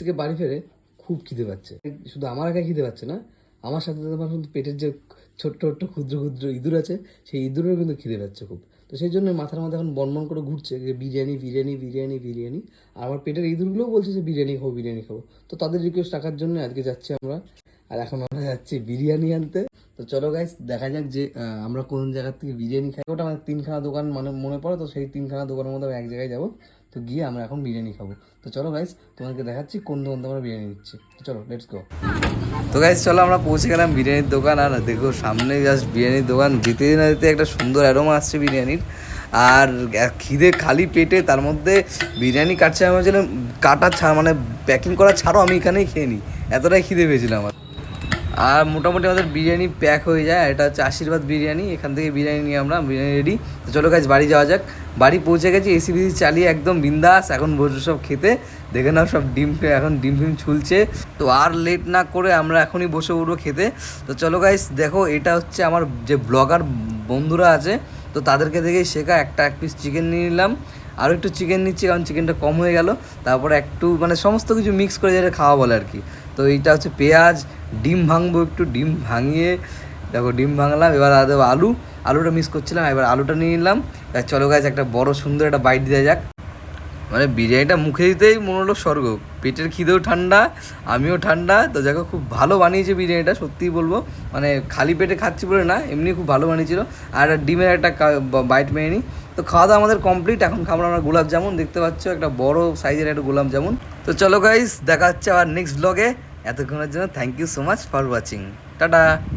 থেকে বাড়ি ফেরে খুব খিদে পাচ্ছে। শুধু আমার একাই খিদে পাচ্ছে না, আমার সাথে আমার কিন্তু পেটের যে ছোট্ট ছোট্ট ক্ষুদ্র ক্ষুদ্র ইঁদুর আছে, সেই ইঁদুরেরও কিন্তু খিদে পাচ্ছে খুব। তো সেই জন্য মাথার মধ্যে এখন বনবন করে ঘুরছে যে বিরিয়ানি বিরিয়ানি বিরিয়ানি বিরিয়ানি। আর আমার পেটের ইঁদুরগুলোও বলছে যে বিরিয়ানি খাব বিরিয়ানি খাব। তো তাদের রিকোয়েস্ট রাখার জন্য আজকে যাচ্ছি আমরা। আর এখন আমরা যাচ্ছি বিরিয়ানি আনতে। তো চলো গাইস দেখা যাক যে আমরা কোন জায়গার থেকে বিরিয়ানি খাই। ওটা আমার তিনখানা দোকান মানে মনে পড়ে, তো সেই তিনখানা দোকানের মধ্যে আমি এক জায়গায় যাব। তো গিয়ে আমরা এখন বিরিয়ানি খাব। তো চলো গাইস তোমাকে দেখাচ্ছি কোন দোকান আমরা বিরিয়ানি নিচ্ছি। তো চলো লেটস গো তো গাইস চলো আমরা পৌঁছে গেলাম বিরিয়ানির দোকান, আর দেখো সামনে জাস্ট বিরিয়ানির দোকান দিতে না দিতে একটা সুন্দর অ্যারোমা আসছে বিরিয়ানির। আর খিদে খালি পেটে তার মধ্যে বিরিয়ানি কাটছে, আমি ভাবছিলাম কাটা ছাড়া মানে প্যাকিং করা ছাড়াও আমি এখানেই খেয়ে নিই। এতটাই খিদে পেয়েছিলাম। আমার আর মোটামুটি আমাদের বিরিয়ানি প্যাক হয়ে যায় এটা হচ্ছে আশীর্বাদ বিরিয়ানি, এখান থেকে বিরিয়ানি নিয়ে আমরা বিরিয়ানি রেডি তো চলো কাজ বাড়ি যাওয়া যাক। বাড়ি পৌঁছে গেছি এসি বিসি চালিয়ে একদম বিন্দাস, এখন বসে সব খেতে। দেখে নাও সব ডিম, এখন ডিম ফিম ছুলছে। তো আর লেট না করে আমরা এখনই বসে উঠবো খেতে। তো চলো গাইস দেখো এটা হচ্ছে আমার যে ব্লগার বন্ধুরা আছে, তো তাদেরকে দেখেই শেখা, একটা এক পিস চিকেন নিয়ে নিলাম। আরও একটু চিকেন নিচ্ছি, কারণ চিকেনটা কম হয়ে গেল। তারপরে একটু মানে সমস্ত কিছু মিক্স করে যেটা খাওয়া বলে আর কি। তো এইটা হচ্ছে পেঁয়াজ ডিম ভাঙবো একটু, ডিম ভাঙিয়ে, দেখো ডিম ভাঙলাম, এবার দেবো আলু, আলুটা মিস করছিলাম, এবার আলুটা নিয়ে নিলাম। চলো গাছ একটা বড় সুন্দর একটা বাইট দেওয়া যাক। মানে বিরিয়ানিটা মুখে দিতেই মনে হলো স্বর্গ। পেটের খিদেও ঠান্ডা, আমিও ঠান্ডা, তো দেখো খুব ভালো বানিয়েছে বিরিয়ানিটা, সত্যিই বলব। মানে খালি পেটে খাচ্ছি বলে না, এমনি খুব ভালো বানিয়েছিল। আর ডিমের একটা বাইট মেরে নিই। তো খাওয়া দাওয়া আমাদের কমপ্লিট এখন খাব আমরা গোলাপ জামুন দেখতে পাচ্ছ একটা বড় সাইজের একটা গোলাপ জামুন তো চলো গাইস দেখা হচ্ছে আবার নেক্সট ব্লগে এতক্ষণের জন্য thank you so much for watching tata!